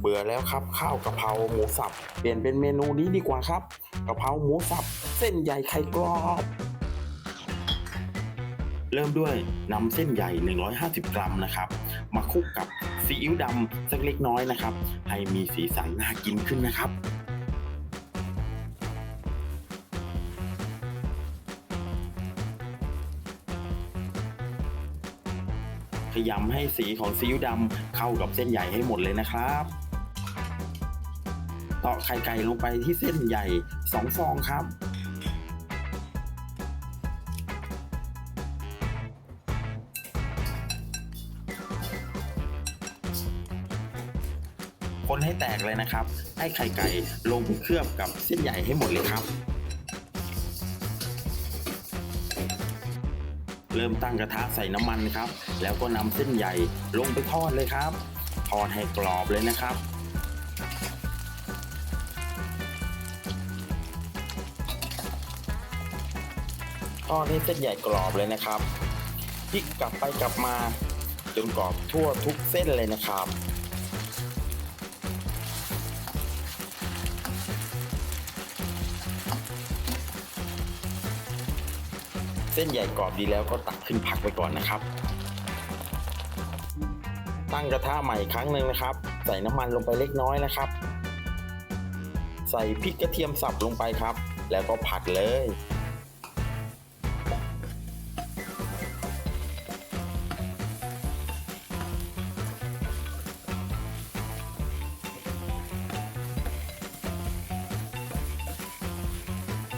เบื่อแล้วครับข้าวกะเพราหมูสับ เปลี่ยนเป็นเมนูนี้ดีกว่าครับกะเพราหมูสับ เส้นใหญ่ไข่กรอบ เริ่มด้วยนำเส้นใหญ่ 150 กรัมนะครับ มาคลุกกับซีอิ๊วดำสักเล็กน้อยนะครับ ให้มีสีสันน่ากินขึ้นนะครับพยายามให้สีของซีอิ๊วดำเข้ากับเส้นใหญ่ให้หมดเลยนะครับ ตอกไข่ไก่ลงไปที่เส้นใหญ่ 2 ฟองครับ คนให้แตกเลยนะครับ ให้ไข่ไก่ลงไปเคลือบกับเส้นใหญ่ให้หมดเลยครับ เริ่มตั้งกระทะใส่น้ำมันครับ แล้วก็นำเส้นใหญ่ลงไปทอดเลยครับ ทอดให้กรอบเลยนะครับ ทอดให้เส้นใหญ่กรอบเลยนะครับพลิกกลับไปกลับมาจนกรอบทั่วทุกเส้นเลยนะครับ เส้นใหญ่กรอบดีแล้วก็ตักขึ้นพักไปก่อนนะครับ ตั้งกระทะใหม่อีกครั้งหนึ่งนะครับ ใส่น้ำมันลงไปเล็กน้อยนะครับ ใส่พริกกระเทียมสับลงไปครับ แล้วก็ผัดเลย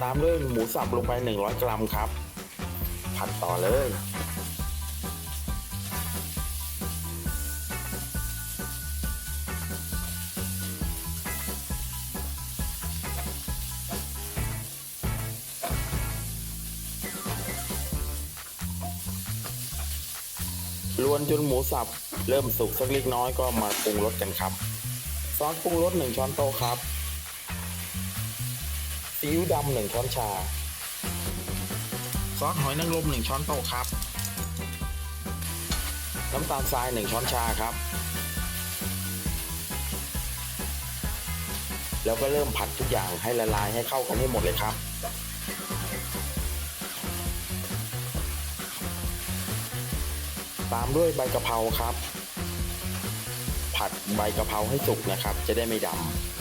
ตามด้วยหมูสับลงไป 100 กรัมครับ ผัดต่อเลยลวนจนหมูสับเริ่มสุกสักเล็กน้อยก็มาปรุงรสกันครับ ซอสปรุงรส1ช้อนโต๊ะครับ ซีอิ๊วดำหนึ่งช้อนชา ซอสหอยนางรมหนึ่งช้อนโต๊ะครับ น้ำตาลทรายหนึ่งช้อนชาครับ แล้วก็เริ่มผัดทุกอย่างให้ละลายให้เข้ากันให้หมดเลยครับตามด้วยใบกะเพราครับ ผัดใบกะเพราให้สุกนะครับ จะได้ไม่ดำ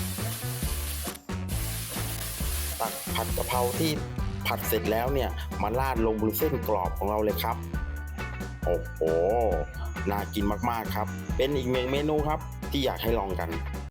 ตักผัดกะเพราที่ผัดเสร็จแล้วเนี่ยมาราดลงบนเส้นกรอบของเราเลยครับ โอ้โห น่ากินมากๆครับ เป็นอีกหนึ่งเมนูครับที่อยากให้ลองกัน